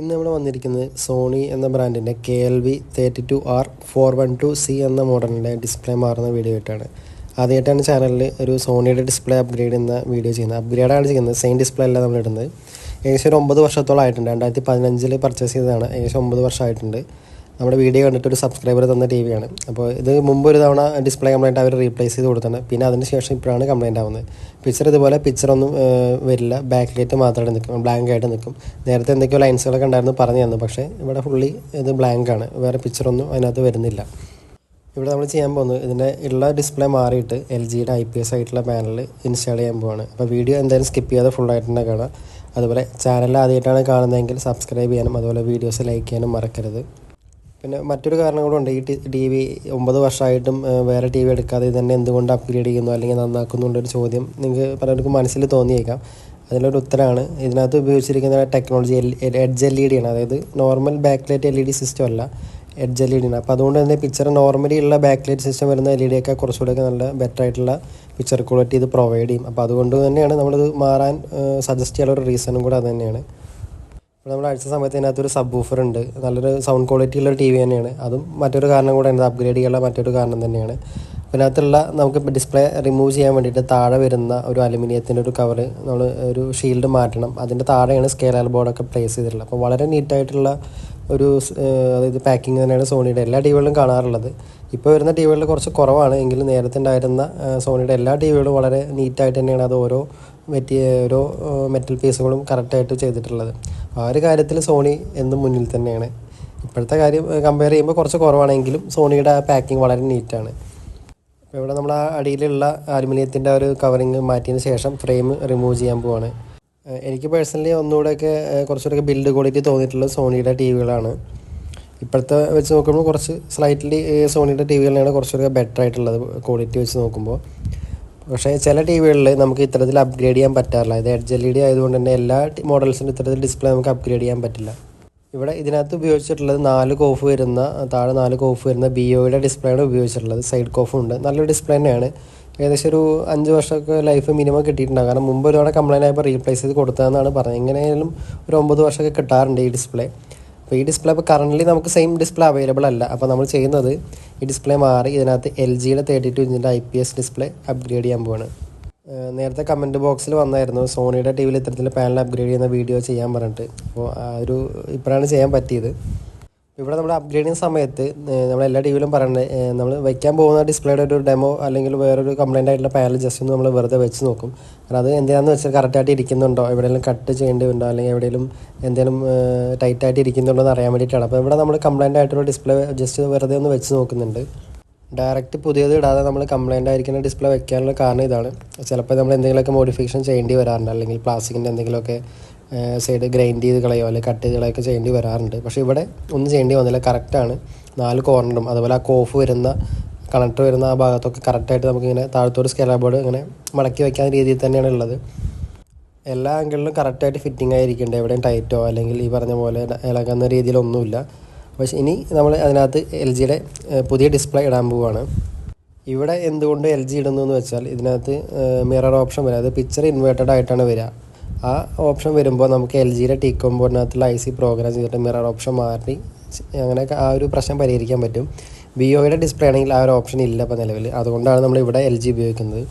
ഇന്ന് നമ്മൾ വന്നിരിക്കുന്നത് സോണി എന്ന ബ്രാൻഡിന്റെ K L V thirty two R four one two C എന്ന മോഡലിന്റെ ഡിസ്പ്ലേ മാറുന്ന വീഡിയോ ആയിട്ടാണ്. ആദ്യമായിട്ടാണ് ചാനലിൽ ഒരു സോണിയുടെ ഡിസ്പ്ലേ അപ്ഗ്രേഡ് ചെയ്യുന്ന വീഡിയോ ചെയ്യുന്നത്. അപ്ഗ്രേഡാണ് ചെയ്യുന്നത്. സെയിം ഡിസ്പ്ലേ അല്ല നമ്മൾ ഇടുന്നത് ഏകദേശം ഒരു ഒമ്പത് വർഷത്തോളം ആയിട്ടുണ്ട് രണ്ടായിരത്തി പതിനഞ്ചിൽ പർച്ചേസ് ചെയ്തതാണ്. ഏകദേശം ഒമ്പത് വർഷമായിട്ടുണ്ട്. നമ്മുടെ വീഡിയോ കണ്ടിട്ട് ഒരു സബ്സ്ക്രൈബർ തന്ന ടി വിയാണ് അപ്പോൾ ഇത് മുമ്പ് ഒരു തവണ ഡിസ്പ്ലേ കംപ്ലൈന്റ് അവർ റീപ്ലേസ് ചെയ്ത് കൊടുത്തത് പിന്നെ അതിന് ശേഷം ഇപ്പോഴാണ് കംപ്ലൈന്റ് ആവുന്നത്. പിക്ചർ ഇതുപോലെ പിക്ചറൊന്നും വരില്ല. ബാക്ക് ലൈറ്റ് മാത്രമായിട്ട് നിൽക്കും ബ്ലാങ്ക് ആയിട്ട് നിൽക്കും നേരത്തെ എന്തൊക്കെയോ ലൈൻസുകളൊക്കെ ഉണ്ടായിരുന്നു പറഞ്ഞു തന്നു പക്ഷേ ഇവിടെ ഫുള്ളി ഇത് ബ്ലാങ്ക് ആണ്. വേറെ പിക്ചറൊന്നും അതിനകത്ത് വരുന്നില്ല. ഇവിടെ നമ്മൾ ചെയ്യാൻ പോകുന്നത് ഇതിന്റെ ഉള്ള ഡിസ്പ്ലേ മാറിയിട്ട് എൽ ജിയുടെ ഐ പി എസ് ആയിട്ടുള്ള പാനൽ ഇൻസ്റ്റാൾ ചെയ്യാൻ പോവാണ്. അപ്പോൾ വീഡിയോ എന്തായാലും സ്കിപ്പ് ചെയ്യാതെ ഫുള്ളായിട്ട് തന്നെ കാണാം. അതുപോലെ ചാനൽ ആദ്യമായിട്ടാണ് കാണുന്നതെങ്കിൽ സബ്സ്ക്രൈബ് ചെയ്യാനും അതുപോലെ വീഡിയോസ് ലൈക്ക് ചെയ്യാനും മറക്കരുത്. പിന്നെ മറ്റൊരു കാരണം കൂടെ ഉണ്ട് ഈ ടി വി ഒമ്പത് വർഷമായിട്ടും വേറെ ടി വി എടുക്കാതെ തന്നെ എന്തുകൊണ്ട് അപ്ഗ്രേഡ് ചെയ്യുന്നു അല്ലെങ്കിൽ നന്നാക്കുന്നുണ്ടൊരു ചോദ്യം നിങ്ങൾക്ക് പലർക്കും മനസ്സിൽ തോന്നിയേക്കാം. അതിലൊരു ഉത്തരമാണ് ഇതിനകത്ത് ഉപയോഗിച്ചിരിക്കുന്ന technology edge L E D ആണ്. അതായത് normal back light L E D system അല്ല എഡ്ജ് എൽ ഇ ഡി ആണ് അപ്പോൾ അതുകൊണ്ട് തന്നെ പിക്ചർ നോർമലി ഉള്ള ബാക്ക് ലൈറ്റ് സിസ്റ്റം വരുന്ന എൽ ഇ ഡി ഒക്കെ കുറച്ചുകൂടെയൊക്കെ നല്ല ബെറ്റർ ആയിട്ടുള്ള പിക്ചർ ക്വാളിറ്റി ഇത് പ്രൊവൈഡ് ചെയ്യും. അപ്പോൾ അതുകൊണ്ട് തന്നെയാണ് നമ്മളിത് മാറാൻ സജസ്റ്റ് ചെയ്യാനുള്ള ഒരു റീസണും കൂടെ അത് തന്നെയാണ്. ഇപ്പോൾ നമ്മൾ അടിച്ച സമയത്ത് അതിനകത്തൊരു സബ് ഊഫർ ഉണ്ട്. നല്ലൊരു സൗണ്ട് ക്വാളിറ്റി ഉള്ള ടി വി തന്നെയാണ്. അതും മറ്റൊരു കാരണം കൂടെ ഉണ്ട്. അപ്ഗ്രേഡ് ചെയ്യാനുള്ള മറ്റൊരു കാരണം തന്നെയാണ്. അപ്പോൾ ഇതിനകത്തുള്ള നമുക്ക് ഡിസ്പ്ലേ റിമൂവ് ചെയ്യാൻ വേണ്ടിയിട്ട് താഴെ വരുന്ന ഒരു അലുമിനിയത്തിന്റെ ഒരു കവർ നമ്മൾ ഒരു ഷീൽഡ് മാറ്റണം. അതിന്റെ താഴെയാണ് സ്കെയിലർ ബോർഡൊക്കെ പ്ലേസ് ചെയ്തിട്ടുള്ളത്. അപ്പോൾ വളരെ നീറ്റായിട്ടുള്ള ഒരു അതായത് പാക്കിംഗ് തന്നെയാണ് സോണിയുടെ എല്ലാ ടി വികളിലും കാണാറുള്ളത്. ഇപ്പോൾ വരുന്ന ടി വികളിൽ കുറച്ച് കുറവാണ്. എങ്കിലും നേരത്തെ ഉണ്ടായിരുന്ന സോണിയുടെ എല്ലാ ടി വികളും വളരെ നീറ്റായിട്ട് തന്നെയാണ് അത് ഓരോ മെറ്റി ഓരോ മെറ്റൽ പീസുകളും കറക്റ്റായിട്ട് ചെയ്തിട്ടുള്ളത്. ആ ഒരു കാര്യത്തിൽ സോണി എന്നും മുന്നിൽ തന്നെയാണ്. ഇപ്പോഴത്തെ കാര്യം കമ്പയർ ചെയ്യുമ്പോൾ കുറച്ച് കുറവാണെങ്കിലും സോണിയുടെ ആ പാക്കിംഗ് വളരെ നീറ്റാണ് അപ്പോൾ ഇവിടെ നമ്മൾ ആ അടിയിലുള്ള അലുമിനിയത്തിന്റെ ഒരു കവറിങ് മാറ്റിയതിന് ശേഷം ഫ്രെയിം റിമൂവ് ചെയ്യാൻ പോവാണ്. എനിക്ക് പേഴ്സണലി ഒന്നുകൂടെയൊക്കെ കുറച്ചുകൂടെയൊക്കെ ബിൽഡ് ക്വാളിറ്റി തോന്നിയിട്ടുള്ളത് സോണിയുടെ ടി വികളാണ് ഇപ്പോഴത്തെ വെച്ച് നോക്കുമ്പോൾ കുറച്ച് സ്ലൈറ്റ്ലി സോണിയുടെ ടി വികളാണ് കുറച്ചുകൂടെ ബെറ്റർ ആയിട്ടുള്ളത് ക്വാളിറ്റി വെച്ച് നോക്കുമ്പോൾ. പക്ഷേ ചില ടി വികളിൽ നമുക്ക് ഇത്തരത്തിൽ അപ്ഗ്രേഡ് ചെയ്യാൻ പറ്റാറില്ല. ഇത് എഡ്ജ് എൽ ഇ ഡി ആയതുകൊണ്ട് തന്നെ എല്ലാ മോഡൽസിനും ഇത്തരത്തിൽ ഡിസ്പ്ലേ നമുക്ക് അപ്ഗ്രേഡ് ചെയ്യാൻ പറ്റില്ല. ഇവിടെ ഇതിനകത്ത് ഉപയോഗിച്ചിട്ടുള്ളത് നാല് കോഫ് വരുന്ന താഴെ നാല് കോഫ് വരുന്ന ബി ഒയുടെ ഡിസ്പ്ലേ ആണ് ഉപയോഗിച്ചിട്ടുള്ളത്. സൈഡ് കോഫും ഉണ്ട്. നല്ലൊരു ഡിസ്പ്ലേ തന്നെയാണ്. ഏകദേശം ഒരു അഞ്ച് വർഷമൊക്കെ ലൈഫ് മിനിമം കിട്ടിയിട്ടുണ്ടാകും കാരണം മുമ്പ് ഒരുപാട് കംപ്ലൈന്റ് ആയപ്പോൾ റീപ്ലേസ് ചെയ്ത് കൊടുത്തതെന്നാണ് പറഞ്ഞത്. എങ്ങനെയായാലും ഒരു ഒമ്പത് വർഷമൊക്കെ കിട്ടാറുണ്ട് ഈ ഡിസ്പ്ലേ അപ്പോൾ ഈ ഡിസ്പ്ലേ ഇപ്പോൾ കറന്റ് നമുക്ക് സെയിം ഡിസ്പ്ലേ അവൈലബിൾ അല്ല. അപ്പോൾ നമ്മൾ ചെയ്യുന്നത് ഈ ഡിസ്പ്ലേ മാറി ഇതിനകത്ത് എൽ ജിയുടെ thirty two ഇഞ്ചിന്റെ I P S display upgrade ചെയ്യാൻ പോവാണ്. നേരത്തെ കമന്റ് ബോക്സിൽ വന്നായിരുന്നു സോണിയുടെ ടി വിയിൽ ഇത്തരത്തിൽ പാനൽ അപ്ഗ്രേഡ് ചെയ്യുന്ന വീഡിയോ ചെയ്യാൻ പറഞ്ഞിട്ട്. അപ്പോൾ ആ ഒരു ഇപ്പോഴാണ് ചെയ്യാൻ പറ്റിയത്. ഇവിടെ നമ്മൾ അപ്ഗ്രേഡിങ് സമയത്ത് നമ്മൾ എല്ലാ ടി വിയിലും പറയുന്നത് നമ്മൾ വയ്ക്കാൻ പോകുന്ന ഡിസ്പ്ലേയുടെ ഒരു ഡെമോ അല്ലെങ്കിൽ വേറൊരു കംപ്ലൈന്റ് ആയിട്ടുള്ള പാനൽ ജസ്റ്റ് ഒന്ന് നമ്മൾ വെറുതെ വെച്ച് നോക്കും. കാരണം അത് എന്തിനാന്ന് വെച്ചാൽ കറക്റ്റായിട്ട് ഇരിക്കുന്നുണ്ടോ? എവിടെയെങ്കിലും കട്ട് ചെയ്യേണ്ടി ഉണ്ടോ? അല്ലെങ്കിൽ എവിടെയെങ്കിലും എന്തെങ്കിലും ടൈറ്റായിട്ട് ഇരിക്കുന്നുണ്ടോ എന്ന് അറിയാൻ വേണ്ടിയിട്ടാണ്. അപ്പോൾ ഇവിടെ നമ്മൾ കംപ്ലൈന്റ് ആയിട്ടുള്ള ഡിസ്പ്ലേ ജസ്റ്റ് വെറുതെ ഒന്ന് വെച്ച് നോക്കുന്നുണ്ട്. ഡയറക്റ്റ് പുതിയത് ഇടാതെ നമ്മൾ കംപ്ലൈന്റ് ആയിരിക്കുന്ന ഡിസ്പ്ലേ വെക്കാനുള്ള കാരണം ഇതാണ്. ചിലപ്പോൾ നമ്മൾ എന്തെങ്കിലുമൊക്കെ മോഡിഫിക്കേഷൻ ചെയ്യേണ്ടി വരാറുണ്ട്. അല്ലെങ്കിൽ പ്ലാസ്റ്റിക്കിന്റെ എന്തെങ്കിലുമൊക്കെ സൈഡ് ഗ്രൈൻഡ് ചെയ്ത് കളയോ അല്ലെങ്കിൽ കട്ട് ചെയ്ത് കളയൊക്കെ ചെയ്യേണ്ടി വരാറുണ്ട്. പക്ഷേ ഇവിടെ ഒന്നും ചെയ്യേണ്ടി വന്നില്ല. കറക്റ്റാണ് നാല് കോർണറും അതുപോലെ ആ കോഫ് വരുന്ന കണക്ടർ വരുന്ന ആ ഭാഗത്തൊക്കെ കറക്റ്റായിട്ട് നമുക്കിങ്ങനെ താഴത്തോട് സ്കെയർ ബോർഡ് ഇങ്ങനെ മടക്കി വയ്ക്കാൻ രീതിയിൽ തന്നെയാണ് ഉള്ളത്. എല്ലാ ആംഗിളിലും കറക്റ്റായിട്ട് ഫിറ്റിംഗ് ആയിരിക്കേണ്ടത് എവിടെയും ടൈറ്റോ അല്ലെങ്കിൽ ഈ പറഞ്ഞ പോലെ ഇളകുന്ന രീതിയിലൊന്നുമില്ല പക്ഷേ ഇനി നമ്മൾ അതിനകത്ത് എൽ ജിയുടെ പുതിയ ഡിസ്പ്ലേ ഇടാൻ പോവുകയാണ് ഇവിടെ എന്തുകൊണ്ട് എൽ ജി ഇടുന്നു എന്ന് വെച്ചാൽ ഇതിനകത്ത് മിറർ ഓപ്ഷൻ വരാം. അത് പിക്ചർ ഇൻവേർട്ടഡ് ആയിട്ടാണ് വരിക. ആ ഓപ്ഷൻ വരുമ്പോൾ നമുക്ക് എൽ ജിയുടെ ടീ കോമ്പോർഡിനകത്തുള്ള ഐ സി പ്രോഗ്രാം ചെയ്തിട്ട് മിറർ ഓപ്ഷൻ മാറി അങ്ങനെ ആ ഒരു പ്രശ്നം പരിഹരിക്കാൻ പറ്റും. ബി ഒയുടെ ഡിസ്പ്ലേ ആണെങ്കിൽ ആ ഒരു ഓപ്ഷൻ ഇല്ല ഇപ്പോൾ നിലവിൽ അതുകൊണ്ടാണ് നമ്മൾ ഇവിടെ എൽ ജി ഉപയോഗിക്കുന്നത്.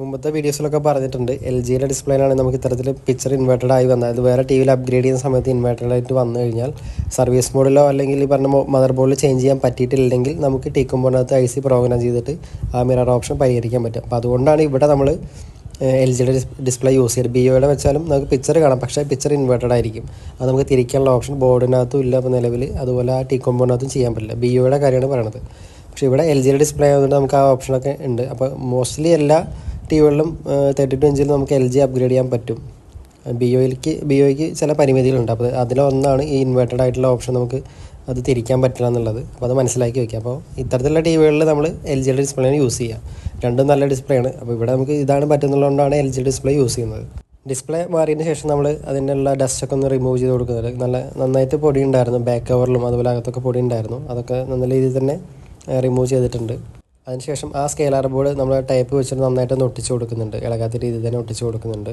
മുമ്പത്തെ വീഡിയോസിലൊക്കെ പറഞ്ഞിട്ടുണ്ട്. എൽ ജിയുടെ ഡിസ്പ്ലേയിലാണ് നമുക്ക് ഇത്തരത്തിൽ പിക്ചർ ഇൻവേർട്ടഡ് ആയി വന്നത് അത് വേറെ ടി വിയിൽ അപ്ഗ്രേഡ് ചെയ്യുന്ന സമയത്ത് ഇൻവേർട്ടഡ് ആയിട്ട് വന്നു കഴിഞ്ഞാൽ സർവീസ് മോഡിലോ അല്ലെങ്കിൽ ഈ പറഞ്ഞ മദർ ബോർഡിൽ ചേഞ്ച് ചെയ്യാൻ പറ്റിയിട്ടില്ലെങ്കിൽ നമുക്ക് ടി കൊമ്പോണത്ത് ഐ സി പ്രോഗ്രാം ചെയ്തിട്ട് ആ മിറർ ഓപ്ഷൻ പരിഹരിക്കാൻ പറ്റും. അപ്പോൾ അതുകൊണ്ടാണ് ഇവിടെ നമ്മൾ എൽ ജിയുടെ ഡിസ്പ്ലേ യൂസ് ചെയ്യുന്നത് ബി ഒയുടെ വെച്ചാലും നമുക്ക് പിക്ചർ കാണാം. പക്ഷേ പിക്ചർ ഇൻവേർട്ടഡ് ആയിരിക്കും. അത് നമുക്ക് തിരിക്കാനുള്ള ഓപ്ഷൻ ബോർഡിനകത്തും ഇല്ല അപ്പോൾ നിലവിൽ. അതുപോലെ ആ ടി കോമ്പോണിനകത്തും ചെയ്യാൻ പറ്റില്ല. ബി ഒയുടെ കാര്യമാണ് പറയണത്. പക്ഷേ ഇവിടെ എൽ ജിയുടെ ഡിസ്പ്ലേ ആയതുകൊണ്ട് നമുക്ക് ആ ഓപ്ഷനൊക്കെ ഉണ്ട്. അപ്പോൾ മോസ്റ്റ്ലി എല്ലാ ടി വികളിലും തേർട്ടി ടു ഇഞ്ചിൽ നമുക്ക് എൽ ജി അപ്ഗ്രേഡ് ചെയ്യാൻ പറ്റും. ബി ഒയിലേക്ക് ബി ഒയ്ക്ക് ചില പരിമിതികളുണ്ട്. അപ്പോൾ അതിലൊന്നാണ് ഈ ഇൻവേർട്ടഡ് ആയിട്ടുള്ള ഓപ്ഷൻ നമുക്ക് അത് തിരിക്കാൻ പറ്റില്ല എന്നുള്ളത്. അപ്പോൾ അത് മനസ്സിലാക്കി വയ്ക്കുക അപ്പോൾ ഇത്തരത്തിലുള്ള ടി വികളിൽ നമ്മൾ എൽ ജിയുടെ ഡിസ്പ്ലേയാണ് യൂസ് ചെയ്യുക. രണ്ടും നല്ല ഡിസ്പ്ലേ ആണ്. അപ്പോൾ ഇവിടെ നമുക്ക് ഇതാണ് പറ്റുന്നതുകൊണ്ടാണ് എൽ ജി ഡിസ്പ്ലേ യൂസ് ചെയ്യുന്നത്. ഡിസ്പ്ലേ മാറിയതിന് ശേഷം നമ്മൾ അതിനുള്ള ഡസ്റ്റൊക്കെ ഒന്ന് റിമൂവ് ചെയ്ത് കൊടുക്കുന്നത്. നല്ല നന്നായിട്ട് പൊടി ഉണ്ടായിരുന്നു. ബാക്ക് കവറിലും അതുപോലെ അകത്തൊക്കെ പൊടി ഉണ്ടായിരുന്നു. അതൊക്കെ നല്ല രീതിയിൽ തന്നെ റിമൂവ് ചെയ്തിട്ടുണ്ട്. അതിനുശേഷം ആ സ്കെയിലർ ബോർഡ് നമ്മൾ ടൈപ്പ് വെച്ചിട്ട് നന്നായിട്ട് ഒന്ന് ഒട്ടിച്ച് കൊടുക്കുന്നുണ്ട്. ഇളകാത്ത രീതിയിൽ തന്നെ ഒട്ടിച്ച് കൊടുക്കുന്നുണ്ട്.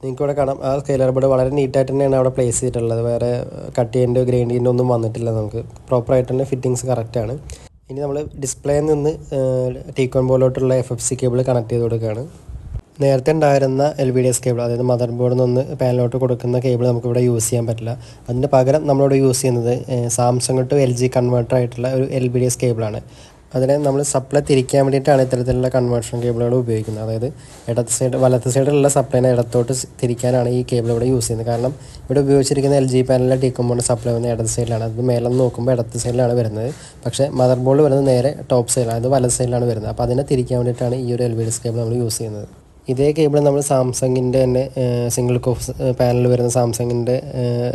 നിങ്ങൾക്ക് ഇവിടെ കാണാം. ആ സ്കെയിലർ ബോർഡ് വളരെ നീറ്റായിട്ട് തന്നെയാണ് അവിടെ പ്ലേസ് ചെയ്തിട്ടുള്ളത്. വേറെ കട്ട് ചെയ്യേണ്ട ഗ്രൈൻഡ് ഒന്നും വന്നിട്ടില്ല നമുക്ക്. പ്രോപ്പറായിട്ട് തന്നെ ഫിറ്റിങ്സ് കറക്റ്റാണ് ഇനി നമ്മൾ ഡിസ്പ്ലേയിൽ നിന്ന് T con ബോർഡിലോട്ടുള്ള F F C cable connect ചെയ്ത് കൊടുക്കുകയാണ് നേരത്തെ ഉണ്ടായിരുന്ന L B D S cable അതായത് മദർ ബോർഡിൽ നിന്ന് പാനലോട്ട് കൊടുക്കുന്ന കേബിൾ നമുക്കിവിടെ യൂസ് ചെയ്യാൻ പറ്റില്ല. അതിന് പകരം നമ്മളിവിടെ യൂസ് ചെയ്യുന്നത് Samsung to L G converter ആയിട്ടുള്ള ഒരു എൽ ബി ഡി എസ് കേബിളാണ് അതിനെ നമ്മൾ സപ്ലൈ തിരിക്കാൻ വേണ്ടിയിട്ടാണ് ഇത്തരത്തിലുള്ള കൺവേർഷൻ കേബിളുകൾ ഉപയോഗിക്കുന്നത്. അതായത് ഇടത്ത് സൈഡ് വലത്ത് സൈഡിലുള്ള സപ്ലൈനെ ഇടത്തോട്ട് തിരിക്കാനാണ് ഈ കേബിൾ ഇവിടെ യൂസ് ചെയ്യുന്നത്. കാരണം ഇവിടെ ഉപയോഗിച്ചിരിക്കുന്ന എൽ ജി പാനലിലെ ടീക്കുമ്പോൾ സപ്ലൈ വന്ന ഇടത്ത് സൈഡിലാണ് അത് മേലെ നോക്കുമ്പോൾ ഇടത്ത് സൈഡിലാണ് വരുന്നത്. പക്ഷേ മദർ ബോർഡ് വരുന്നത് നേരെ ടോപ്പ് സൈഡിലാണ് അത് വലത്ത് സൈഡിലാണ് വരുന്നത്. അപ്പോൾ അതിനെ തിരിക്കാൻ വേണ്ടിയിട്ടാണ് ഈ ഒരു എൽ ബി ഡിസ് കേബിൾ നമ്മൾ യൂസ് ചെയ്യുന്നത്. ഇതേ കേബിൾ നമ്മൾ സാംസങ്ങിന്റെ തന്നെ സിംഗിൾ കോഫ് പാനൽ വരുന്ന സാംസങ്ങിന്റെ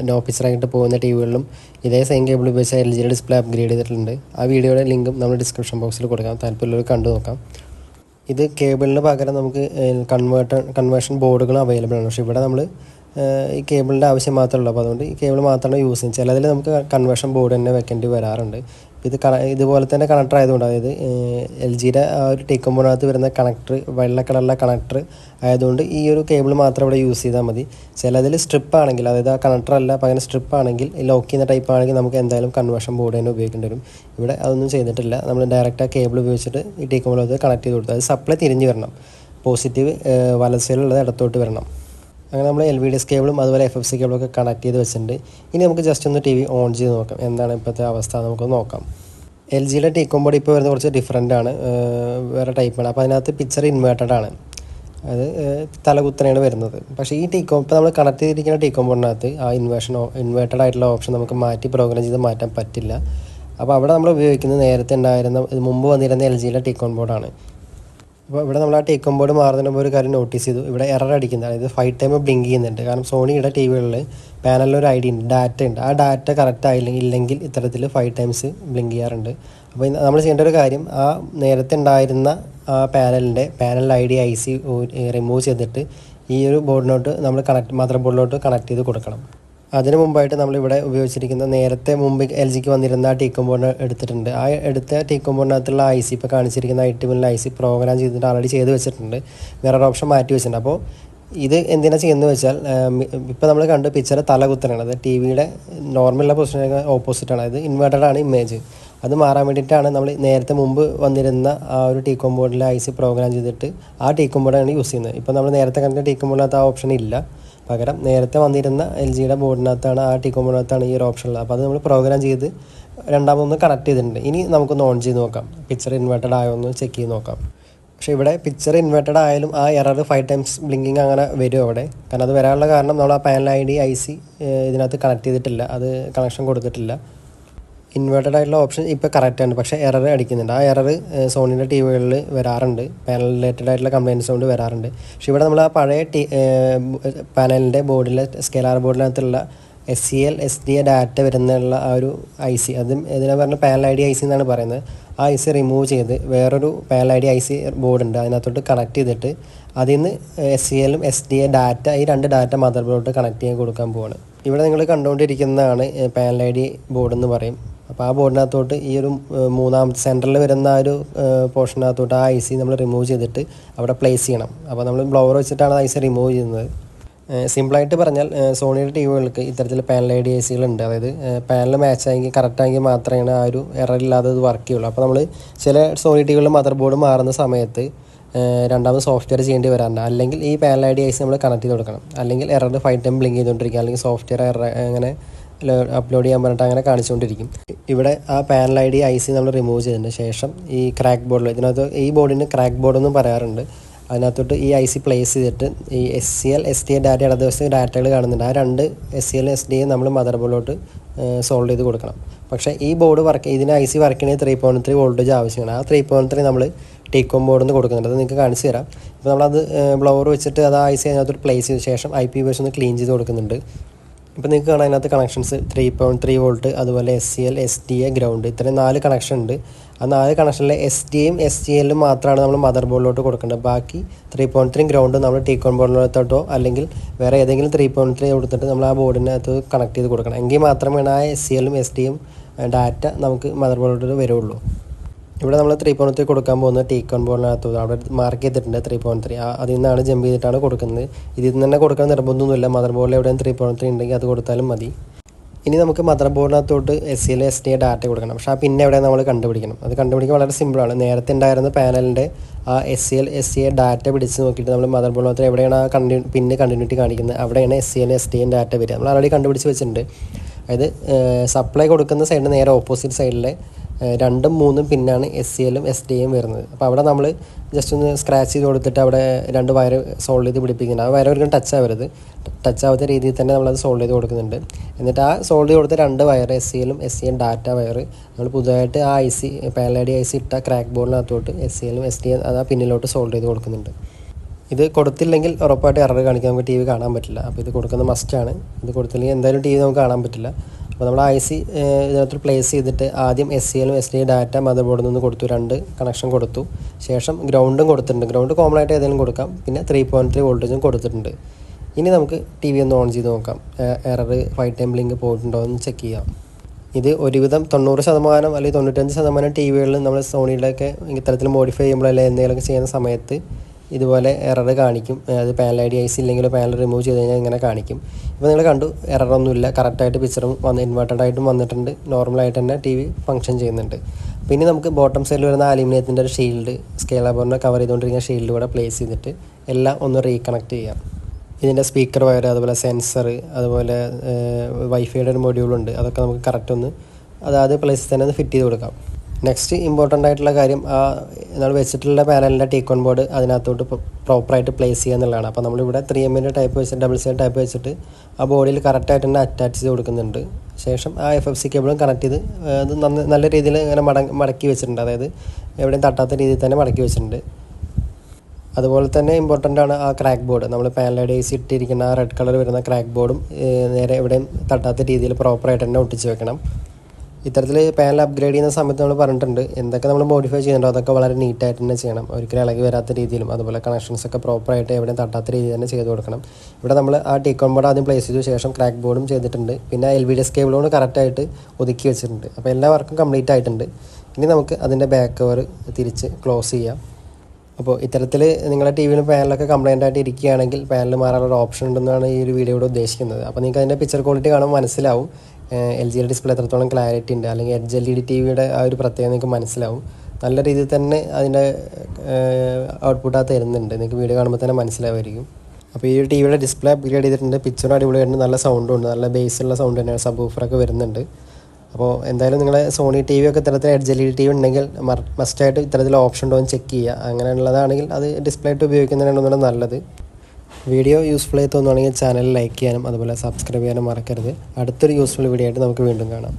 നോപ്പിച്ചറായിട്ട് പോകുന്ന ടി വികളിലും ഇതേ സെയിം കേബിൾ ഉപയോഗിച്ച് എൽ ജിയുടെ ഡിസ്പ്ലേ അപ്ഗ്രേഡ് ചെയ്തിട്ടുണ്ട്. ആ വീഡിയോയുടെ ലിങ്കും നമ്മൾ ഡിസ്ക്രിപ്ഷൻ ബോക്സിൽ കൊടുക്കാം. താല്പര്യമുള്ളവർ കണ്ടു നോക്കാം. ഇത് കേബിളിന് പകരം നമുക്ക് കൺവേർട്ടർ കൺവേർഷൻ ബോർഡുകളും അവൈലബിൾ ആണ്. പക്ഷേ ഇവിടെ നമ്മൾ ഈ കേബിളിന്റെ ആവശ്യം മാത്രമേ ഉള്ളൂ അപ്പോൾ അതുകൊണ്ട് ഈ കേബിൾ മാത്രമാണ് യൂസ് ചെയ്യുന്നത് ചിലതിൽ നമുക്ക് കൺവേർഷൻ ബോർഡ് തന്നെ വെക്കേണ്ടി വരാറുണ്ട്. ഇത് കണ ഇതുപോലെ തന്നെ കണക്ടർ ആയതുകൊണ്ട് അതായത് എൽ ജിയുടെ ആ ഒരു ടേക്ക് ടേക്കുമ്പോഴകത്ത് വരുന്ന കണക്ടർ വെള്ള കളറിലെ കണക്ടർ ആയതുകൊണ്ട് ഈ ഒരു കേബിൾ മാത്രം ഇവിടെ യൂസ് ചെയ്താൽ മതി. ചിലതിൽ സ്ട്രിപ്പ് ആണെങ്കിൽ അതായത് ആ കണക്ടർ അല്ല പകരം സ്ട്രിപ്പ് ആണെങ്കിൽ ലോക്ക് ചെയ്യുന്ന ടൈപ്പ് ആണെങ്കിൽ നമുക്ക് എന്തായാലും കൺവേർഷൻ ബോർഡ് തന്നെ ഉപയോഗിക്കേണ്ടി വരും. ഇവിടെ അതൊന്നും ചെയ്തിട്ടില്ല. നമ്മൾ ഡയറക്റ്റ് ആ കേബിൾ ഉപയോഗിച്ചിട്ട് ഈ ടേക്ക് ടേക്കുമ്പോഴകത്ത് കണക്ട് ചെയ്ത് കൊടുത്തു അത് സപ്ലൈ തിരിഞ്ഞ് വരണം. പോസിറ്റീവ് വലസയിലുള്ളത് ഇടത്തോട്ട് വരണം. അങ്ങനെ നമ്മൾ എൽ വി ഡി എസ് കേബിളും അതുപോലെ എഫ് എഫ് സി കേബിളൊക്കെ കണക്ട് ചെയ്ത് വെച്ചിട്ടുണ്ട്. ഇനി നമുക്ക് ജസ്റ്റ് ഒന്ന് ടി വി ഓൺ ചെയ്ത് നോക്കാം. എന്താണ് ഇപ്പോഴത്തെ അവസ്ഥ നമുക്ക് നോക്കാം. എൽ ജിയുടെ ടീക്കോം ബോർഡ് ഇപ്പോൾ വരുന്നത് കുറച്ച് ഡിഫറെന്റ് ആണ്. വേറെ ടൈപ്പാണ് അപ്പോൾ അതിനകത്ത് പിക്ചർ ഇൻവേർട്ടഡ് ആണ്. അത് തലകുത്തനെയാണ് വരുന്നത്. പക്ഷേ ഈ ടീക്കോം ഇപ്പോൾ നമ്മൾ കണക്ട് ചെയ്തിരിക്കുന്ന ടീക്കോം ബോർഡിനകത്ത് ആ ഇൻവേർഷൻ ഇൻവേർട്ടഡ് ആയിട്ടുള്ള ഓപ്ഷൻ നമുക്ക് മാറ്റി പ്രോഗ്രാം ചെയ്ത് മാറ്റാൻ പറ്റില്ല. അപ്പോൾ അവിടെ നമ്മൾ ഉപയോഗിക്കുന്നത് നേരത്തെ ഉണ്ടായിരുന്ന മുമ്പ് വന്നിരുന്ന എൽ ജിയുടെ ടീക്കോൺ ബോർഡാണ് അപ്പോൾ ഇവിടെ നമ്മൾ ആ ടേക്ക് ബോർഡ് മാറുന്നതിന് ഒരു കാര്യം നോട്ടീസ് ചെയ്തു. ഇവിടെ എറർ അടിക്കുന്നത് അതായത് ഫൈവ് ടൈം ബ്ലിങ്ക് ചെയ്യുന്നുണ്ട്. കാരണം സോണിയുടെ ടി വികളിൽ പാനലിൽ ഒരു ഐ ഡി ഉണ്ട്. ഡാറ്റ ഉണ്ട്. ആ ഡാറ്റ കറക്റ്റ് ആയില്ലെങ്കിൽ ഇല്ലെങ്കിൽ ഇത്തരത്തിൽ ഫൈവ് ടൈംസ് ബ്ലിങ്ക് ചെയ്യാറുണ്ട്. അപ്പോൾ നമ്മൾ ചെയ്യേണ്ട ഒരു കാര്യം ആ നേരത്തെ ഉണ്ടായിരുന്ന ആ പാനലിന്റെ panel I D I C remove ചെയ്തിട്ട് ഈ ഒരു ബോർഡിനോട്ട് നമ്മൾ കണക്ട് മദർ ബോർഡിലോട്ട് കണക്ട് ചെയ്ത് കൊടുക്കണം. അതിന് മുമ്പായിട്ട് നമ്മളിവിടെ ഉപയോഗിച്ചിരിക്കുന്ന നേരത്തെ മുമ്പ് എൽ ജിക്ക് വന്നിരുന്ന ആ ടീ ബോർഡ് എടുത്തിട്ടുണ്ട്. ആ എടുത്ത ടീ ബോർഡിനകത്തുള്ള ഐ സി ഇപ്പോൾ കാണിച്ചിരിക്കുന്ന I T I C program ചെയ്തിട്ട് ആൾറെഡി ചെയ്ത് വെച്ചിട്ടുണ്ട്. വേറൊരു ഓപ്ഷൻ മാറ്റി വെച്ചിട്ടുണ്ട്. അപ്പോൾ ഇത് എന്തിനാ ചെയ്യുന്നത് വെച്ചാൽ ഇപ്പോൾ നമ്മൾ കണ്ട് പിക്ചർ തല കുത്തനാണ് അത് ടി വിയുടെ നോർമലുള്ള പൊസിഷൻ ഓപ്പോസിറ്റാണ് അത് ഇൻവേർട്ടഡ് ആണ്. ഇമേജ് അത് മാറാൻ വേണ്ടിയിട്ടാണ് നമ്മൾ നേരത്തെ മുമ്പ് വന്നിരുന്ന ആ ഒരു ടീ ബോർഡിലെ ഐ സി പ്രോഗ്രാം ചെയ്തിട്ട് ആ ടീ ബോർഡാണ് യൂസ് ചെയ്യുന്നത്. ഇപ്പോൾ നമ്മൾ നേരത്തെ കണ്ട ടീ ബോർഡിനകത്ത് ആ ഓപ്ഷൻ ഇല്ല. പകരം നേരത്തെ വന്നിരുന്ന എൽ ജിയുടെ ബോർഡിനകത്താണ് ആ ടി ബോർഡിനകത്താണ് ഈ ഒരു ഓപ്ഷൻ ഉള്ളത് അപ്പോൾ അത് നമ്മൾ പ്രോഗ്രാം ചെയ്ത് രണ്ടാമതൊന്ന് കണക്ട് ചെയ്തിട്ടുണ്ട്. ഇനി നമുക്കൊന്ന് ഓൺ ചെയ്ത് നോക്കാം. പിക്ചർ ഇൻവേർട്ടഡ് ആയോ എന്ന് ചെക്ക് ചെയ്ത് നോക്കാം. പക്ഷേ ഇവിടെ പിക്ചർ ഇൻവേർട്ടഡ് ആയാലും ആ എറർ ഫൈവ് ടൈംസ് ബ്ലിങ്കിങ് അങ്ങനെ വരും അവിടെ. കാരണം അത് വരാനുള്ള കാരണം നമ്മൾ ആ panel I D I C ഇതിനകത്ത് കണക്ട് ചെയ്തിട്ടില്ല. അത് കണക്ഷൻ കൊടുത്തിട്ടില്ല. ഇൻവേർട്ടഡ് ആയിട്ടുള്ള ഓപ്ഷൻ ഇപ്പോൾ കറക്റ്റ് ആണ്. പക്ഷേ എറർ അടിക്കുന്നുണ്ട്. ആ എറർ സോണിന്റെ ടി വികളിൽ വരാറുണ്ട്. പാനൽ റിലേറ്റഡ് ആയിട്ടുള്ള കംപ്ലയിൻസ് കൊണ്ട് വരാറുണ്ട്. പക്ഷേ ഇവിടെ നമ്മൾ ആ പഴയ ടി പാനലിന്റെ ബോർഡിലെ scaler ബോർഡിനകത്തുള്ള S C L S D A data വരുന്നുള്ള ആ ഒരു ഐ സി അതും ഇതിനെ പറഞ്ഞ panel I D I C എന്നാണ് പറയുന്നത്. ആ ഐ സി റിമൂവ് ചെയ്ത് വേറൊരു panel I D I C board ഉണ്ട് അതിനകത്തോട്ട് കണക്ട് ചെയ്തിട്ട് അതിൽ നിന്ന് എസ് സി എല്ലും എസ് ഡി എ ഡാറ്റ ഈ രണ്ട് ഡാറ്റ മദർ ബോർഡിലോട്ട് കണക്ട് ചെയ്യാൻ കൊടുക്കാൻ പോവാണ്. ഇവിടെ നിങ്ങൾ കണ്ടുകൊണ്ടിരിക്കുന്നതാണ് പാനൽ ഐ ഡി ബോർഡ് എന്ന് പറയും. അപ്പോൾ ആ ബോർഡിനകത്തോട്ട് ഈ ഒരു മൂന്നാമത്തെ സെന്ററിൽ വരുന്ന ആ ഒരു പോർഷനകത്തോട്ട് ആ ഐസി നമ്മൾ റിമൂവ് ചെയ്തിട്ട് അവിടെ പ്ലേസ് ചെയ്യണം. അപ്പോൾ നമ്മൾ ബ്ലോവർ വെച്ചിട്ടാണ് ഐ സി റിമൂവ് ചെയ്യുന്നത്. സിമ്പിളായിട്ട് പറഞ്ഞാൽ സോണിയുടെ ടി വികൾക്ക് ഇത്തരത്തിൽ പാനൽ ഐ ഡി ഐ സികളുണ്ട് അതായത് പാനൽ മാച്ച് ആയെങ്കിൽ കറക്റ്റ് ആയെങ്കിൽ മാത്രമേ ആ ഒരു എറർ ഇല്ലാതെ ഇത് വർക്ക് ചെയ്യുള്ളൂ. അപ്പോൾ നമ്മൾ ചില സോണി ടി വികളിൽ മദർ ബോർഡ് മാറുന്ന സമയത്ത് രണ്ടാമത് സോഫ്റ്റ്വെയർ ചെയ്യേണ്ടി വരാറുണ്ട് അല്ലെങ്കിൽ ഈ panel I D I C നമ്മൾ കണക്ട് ചെയ്ത് കൊടുക്കണം. അല്ലെങ്കിൽ എറർ ഫൈവ് ടൈം ബ്ലിങ്ക് ചെയ്തുകൊണ്ടിരിക്കുക അല്ലെങ്കിൽ സോഫ്റ്റ്വെയർ എറർ അങ്ങനെ അപ്ലോഡ് ചെയ്യാൻ പറഞ്ഞിട്ട് അങ്ങനെ കാണിച്ചുകൊണ്ടിരിക്കും. ഇവിടെ ആ panel I D I C നമ്മൾ റിമൂവ് ചെയ്തതിന് ശേഷം ഈ ക്രാക്ക് ബോർഡിൽ ഇതിനകത്ത് ഈ ബോർഡിന് ക്രാക്ക് ബോർഡ് എന്നും പറയാറുണ്ട്. അതിനകത്തോട്ട് ഈ ഐ സി പ്ലേസ് ചെയ്തിട്ട് ഈ S C L S T A data ഇടതുവശത്ത് ഡാറ്റകൾ കാണുന്നുണ്ട്. ആ രണ്ട് S C L S D A നമ്മൾ മദർ ബോർഡിലോട്ട് സോൾവ് ചെയ്ത് കൊടുക്കണം. പക്ഷേ ഈ ബോർഡ് വർക്ക് ഇതിന് ഐ സി വർക്ക് ചെയ്യണമെങ്കിൽ ത്രീ പോയിന്റ് ത്രീ വോൾട്ടേജ് ആവശ്യമാണ്. ആ ത്രീ പോയിന്റ് ത്രീ നമ്മൾ ടീക്കോം ബോർഡിൽ നിന്ന് കൊടുക്കുന്നുണ്ട്. അത് നിങ്ങൾക്ക് കാണിച്ചു തരാം. ഇപ്പോൾ നമ്മളത് ബ്ലവർ വെച്ചിട്ട് അത് ഐ സി അതിനകത്തോട്ട് പ്ലേസ് ചെയ്ത ശേഷം ഐ പി ബേസ് ഒന്ന് ക്ലീൻ ചെയ്ത് കൊടുക്കുന്നുണ്ട്. ഇപ്പോൾ നിങ്ങൾക്ക് കാണാം അതിനകത്ത് connections three point three volt അതുപോലെ S C L S D A ground ഇത്രയും നാല് കണക്ഷൻ ഉണ്ട്. ആ നാല് കണക്ഷനിലെ എസ് ഡി എയും എസ് ഡി എല്ലും മാത്രമാണ് നമ്മൾ മദർ ബോർഡിലോട്ട് കൊടുക്കേണ്ടത്. ബാക്കി ത്രീ പോയിന്റ് ത്രീ ഗ്രൗണ്ട് നമ്മൾ ടീക്കോൺ ബോർഡിനകത്തോട്ടോ അല്ലെങ്കിൽ വേറെ ഏതെങ്കിലും ത്രീ പോയിന്റ് ത്രീ കൊടുത്തിട്ട് നമ്മൾ ആ ബോർഡിനകത്ത് കണക്ട് ചെയ്ത് കൊടുക്കണം. എങ്കിൽ മാത്രമേ ആ എസ് സി എല്ലും എസ് ഡിയും ഡാറ്റ നമുക്ക് മദർ ബോർഡിലോട്ട് വരുള്ളൂ. ഇവിടെ നമ്മൾ ത്രീ പോയിന്റ് ത്രീ കൊടുക്കാൻ പോകുന്നത് ടീക്കൺ ബോളിനകത്ത് അവിടെ മാർക്ക് ചെയ്തിട്ടുണ്ട് ത്രീ പോയിന്റ് ത്രീ അതിൽ നിന്നാണ് ജമ്പ് ചെയ്തിട്ടാണ് കൊടുക്കുന്നത്. ഇതിൽ നിന്ന് തന്നെ കൊടുക്കാൻ നിർബന്ധമൊന്നുമില്ല. മദർ ബോർഡിൽ എവിടെയും ത്രീ പോയിന്റ് ത്രീ ഉണ്ടെങ്കിൽ അത് കൊടുത്താലും മതി. ഇനി നമുക്ക് mother ബോർഡിനകത്തോട്ട് S C L S T data കൊടുക്കണം. പക്ഷേ ആ പിന്നെ എവിടെ നമ്മൾ കണ്ടുപിടിക്കണം. അത് കണ്ടുപിടിക്കാൻ വളരെ സിമ്പിളാണ് നേരത്തെ ഉണ്ടായിരുന്ന പാനലിന്റെ ആ S C L S C A data പിടിച്ച് നോക്കിയിട്ട് നമ്മൾ മദർ ബോർഡിനകത്ത് എവിടെയാണ് ആ കണ്ടി പിന്നെ കണ്ടിന്യൂറ്റി കാണിക്കുന്നത്? അവിടെയാണ് S C L S T data വരിക. നമ്മൾ ആൾറെഡി കണ്ടുപിടിച്ച് വെച്ചിട്ടുണ്ട്. അതായത് സപ്ലൈ കൊടുക്കുന്ന സൈഡിന് നേരെ ഓപ്പോസിറ്റ് സൈഡിലെ രണ്ടും മൂന്നും പിന്നാണ് എസ് സി എല്ലും എസ് ഡി എയും വരുന്നത്. അപ്പോൾ അവിടെ നമ്മൾ ജസ്റ്റ് ഒന്ന് സ്ക്രാച്ച് ചെയ്ത് കൊടുത്തിട്ട് അവിടെ രണ്ട് വയർ സോൾവ് ചെയ്ത് പിടിപ്പിക്കുന്നത് ആ വയർ ഒരിക്കലും ടച്ച് ആവരുത്. ടച്ച് ആവാത്ത രീതിയിൽ തന്നെ നമ്മളത് സോൾവ് ചെയ്ത് കൊടുക്കുന്നുണ്ട്. എന്നിട്ട് ആ സോൾവ് ചെയ്ത് കൊടുത്ത രണ്ട് വയർ എസ് സിയിലും എസ് സിയും ഡാറ്റ വയർ നമ്മൾ പുതുതായിട്ട് ആ ഐ സി പാലഡി ഐ സി ഇട്ട ക്രാക്ക് ബോർഡിനകത്തോട്ട് എസ് സിയിലും എസ് ഡി അത് ആ പിന്നിലോട്ട് സോൾവ് ചെയ്ത് കൊടുക്കുന്നുണ്ട്. ഇത് കൊടുത്തില്ലെങ്കിൽ ഉറപ്പായിട്ട് എറർ കാണിക്കാൻ നമുക്ക് ടി വി കാണാൻ പറ്റില്ല. അപ്പോൾ ഇത് കൊടുക്കുന്ന മസ്റ്റാണ് ഇത് കൊടുത്തില്ലെങ്കിൽ എന്തായാലും ടി വി നമുക്ക് കാണാൻ പറ്റില്ല. അപ്പോൾ നമ്മൾ ഐ സി ഇതിനകത്ത് പ്ലേസ് ചെയ്തിട്ട് ആദ്യം എസ് സി എല്ലും എസ് ഡി ഡാറ്റ മദർ ബോർഡിൽ നിന്ന് കൊടുത്തു രണ്ട് കണക്ഷൻ കൊടുത്തു. ശേഷം ഗ്രൗണ്ടും കൊടുത്തിട്ടുണ്ട്. ഗ്രൗണ്ട് കോമൺ ആയിട്ട് ഏതെങ്കിലും കൊടുക്കാം. പിന്നെ ത്രീ പോയിന്റ് ത്രീ വോൾട്ടേജും കൊടുത്തിട്ടുണ്ട്. ഇനി നമുക്ക് ടി വി ഒന്ന് ഓൺ ചെയ്ത് നോക്കാം. എറർ ഫൈവ് ടൈം ലിങ്ക് പോയിട്ടുണ്ടോ എന്ന് ചെക്ക് ചെയ്യാം. ഇത് ഒരുവിധം തൊണ്ണൂറ് ശതമാനം അല്ലെങ്കിൽ തൊണ്ണൂറ്റഞ്ച് ശതമാനം ടി വികളിൽ നമ്മൾ സോണിയുടെയൊക്കെ ഇത്തരത്തിൽ മോഡിഫൈ ചെയ്യുമ്പോൾ അല്ലെങ്കിൽ എന്തെങ്കിലുമൊക്കെ ചെയ്യുന്ന സമയത്ത് ഇതുപോലെ എറർ കാണിക്കും. അത് panel I D I C ഇല്ലെങ്കിൽ പാനൽ റിമൂവ് ചെയ്ത് കഴിഞ്ഞാൽ ഇങ്ങനെ കാണിക്കും. ഇപ്പോൾ നിങ്ങൾ കണ്ടു എററൊന്നുമില്ല കറക്റ്റായിട്ട് പിക്ചറും വന്ന് ഇൻവേർട്ടഡ് ആയിട്ടും വന്നിട്ടുണ്ട്. നോർമലായിട്ട് തന്നെ ടി വി ഫംഗ്ഷൻ ചെയ്യുന്നുണ്ട്. പിന്നെ നമുക്ക് ബോട്ടം സൈഡിൽ വരുന്ന അലൂമിനിയത്തിന്റെ ഒരു ഷീൽഡ് സ്കേലബോറിനെ കവർ ചെയ്തുകൊണ്ടിരിക്കുന്ന ഷീൽഡ് കൂടെ പ്ലേസ് ചെയ്തിട്ട് എല്ലാം ഒന്ന് റീകണക്ട് ചെയ്യാം. ഇതിന്റെ സ്പീക്കർ വയർ അതുപോലെ സെൻസർ അതുപോലെ വൈഫൈയുടെ ഒരു മൊഡ്യൂളുണ്ട് അതൊക്കെ നമുക്ക് കറക്റ്റ് ഒന്ന് അതായത് പ്ലേസ് തന്നെ ഒന്ന് ഫിറ്റ് ചെയ്ത് കൊടുക്കാം. നെക്സ്റ്റ് ഇമ്പോർട്ടന്റ് ആയിട്ടുള്ള കാര്യം ആ നമ്മൾ വെച്ചിട്ടുള്ള പാനലിന്റെ ടീക്കോൺ ബോർഡ് അതിനകത്തോട്ട് പ്രോപ്പറായിട്ട് പ്ലേസ് ചെയ്യുക എന്നുള്ളതാണ്. അപ്പോൾ നമ്മളിവിടെ ത്രീ എമ്മിന്റെ ടൈപ്പ് വെച്ചിട്ട് ഡബിൾ സൈഡ് ടൈപ്പ് വെച്ചിട്ട് ആ ബോഡിയിൽ കറക്റ്റായിട്ട് തന്നെ അറ്റാച്ച് ചെയ്ത് കൊടുക്കുന്നുണ്ട്. ശേഷം ആ എഫ് എഫ് സി കേബിളും കണക്ട് ചെയ്ത് അത് നല്ല രീതിയിൽ ഇങ്ങനെ മട മടക്കി വെച്ചിട്ടുണ്ട്. അതായത് എവിടെയും തട്ടാത്ത രീതിയിൽ തന്നെ മടക്കി വെച്ചിട്ടുണ്ട്. അതുപോലെ തന്നെ ഇമ്പോർട്ടന്റ് ആണ് ആ ക്രാക്ക് ബോർഡ് നമ്മൾ പാനലൈഡ് സി ഇട്ടിരിക്കുന്ന ആ റെഡ് കളർ വരുന്ന ക്രാക്ക് ബോർഡും നേരെ എവിടെയും തട്ടാത്ത രീതിയിൽ പ്രോപ്പറായിട്ട് തന്നെ ഒട്ടിച്ച് വെക്കണം. ഇത്തരത്തിൽ പാനൽ അപ്ഗ്രേഡ് ചെയ്യുന്ന സമയത്ത് നമ്മൾ പറഞ്ഞിട്ടുണ്ട് എന്തൊക്കെ നമ്മൾ മോഡിഫൈ ചെയ്യുന്നുണ്ടോ അതൊക്കെ വളരെ നീറ്റായിട്ട് തന്നെ ചെയ്യണം. ഒരിക്കലും ഇളകി വരാത്ത രീതിയിലും അതുപോലെ കണക്ഷൻസ് ഒക്കെ പ്രോപ്പറായിട്ട് എവിടെയും തട്ടാത്ത രീതിയിൽ തന്നെ ചെയ്ത് കൊടുക്കണം. ഇവിടെ നമ്മൾ ആ ടീക്കോൺ ബോർഡ് ആദ്യം പ്ലേസ് ചെയ്ത ശേഷം ക്രാക്ക് ബോർഡും ചെയ്തിട്ടുണ്ട്. പിന്നെ എൽ വി ഡി എസ് കേബിളോട് കറക്റ്റായിട്ട് ഒതുക്കി വെച്ചിട്ടുണ്ട്. അപ്പോൾ എല്ലാ വർക്കും കംപ്ലീറ്റ് ആയിട്ടുണ്ട്. ഇനി നമുക്ക് അതിന്റെ ബാക്ക് കവർ തിരിച്ച് ക്ലോസ് ചെയ്യാം. അപ്പോൾ ഇത്തരത്തിൽ നിങ്ങളുടെ ടി വിയിലും പാനലൊക്കെ കംപ്ലൈന്റ് ആയിട്ട് ഇരിക്കുകയാണെങ്കിൽ പാനൽ മാറാനുള്ള ഓപ്ഷൻ ഉണ്ടെന്നാണ് ഈ ഒരു വീഡിയോയുടെ ഉദ്ദേശിക്കുന്നത്. അപ്പോൾ നിങ്ങൾക്ക് അതിന്റെ പിക്ചർ ക്വാളിറ്റി കാണുമ്പോൾ മനസ്സിലാവും. എൽ ജിയുടെ ഡിസ്പ്ലേ എത്രത്തോളം ക്ലാരിറ്റി ഉണ്ട് അല്ലെങ്കിൽ edge L E D T വിയുടെ ആ ഒരു പ്രത്യേകത നിങ്ങൾക്ക് മനസ്സിലാവും. നല്ല രീതിയിൽ തന്നെ അതിന്റെ ഔട്ട്പുട്ട് തരുന്നുണ്ട്. നിങ്ങൾക്ക് വീഡിയോ കാണുമ്പോൾ തന്നെ മനസ്സിലാവുമായിരിക്കും. അപ്പോൾ ഈ ഒരു ടി വിയുടെ ഡിസ്പ്ലേ അപ്ഗ്രേഡ് ചെയ്തിട്ടുണ്ട്. പിക്ചറും അടിപൊളിയായിട്ട് നല്ല സൗണ്ടും ഉണ്ട്. നല്ല ബേസുള്ള സൗണ്ട് തന്നെയാണ് സബ് ഊഫറൊക്കെ വരുന്നുണ്ട്. അപ്പോൾ എന്തായാലും നിങ്ങളെ സോണി ടി വി ഒക്കെ ഇത്തരത്തിൽ edge L E T V ഉണ്ടെങ്കിൽ മസ്റ്റായിട്ട് ഇത്തരത്തിൽ ഓപ്ഷൻ ഉണ്ടോ എന്ന് ചെക്ക് ചെയ്യുക. അങ്ങനെയുള്ളതാണെങ്കിൽ അത് ഡിസ്പ്ലേ ആയിട്ട് ഉപയോഗിക്കുന്നതിനാണ് ഒന്നുകൂടെ നല്ലത്. വീഡിയോ യൂസ്ഫുൾ ആയി തോന്നുകയാണെങ്കിൽ ചാനൽ ലൈക്ക് ചെയ്യാനും അതുപോലെ സബ്സ്ക്രൈബ് ചെയ്യാനും മറക്കരുത്. അടുത്തൊരു യൂസ്ഫുൾ വീഡിയോ ആയിട്ട് നമുക്ക് വീണ്ടും കാണാം.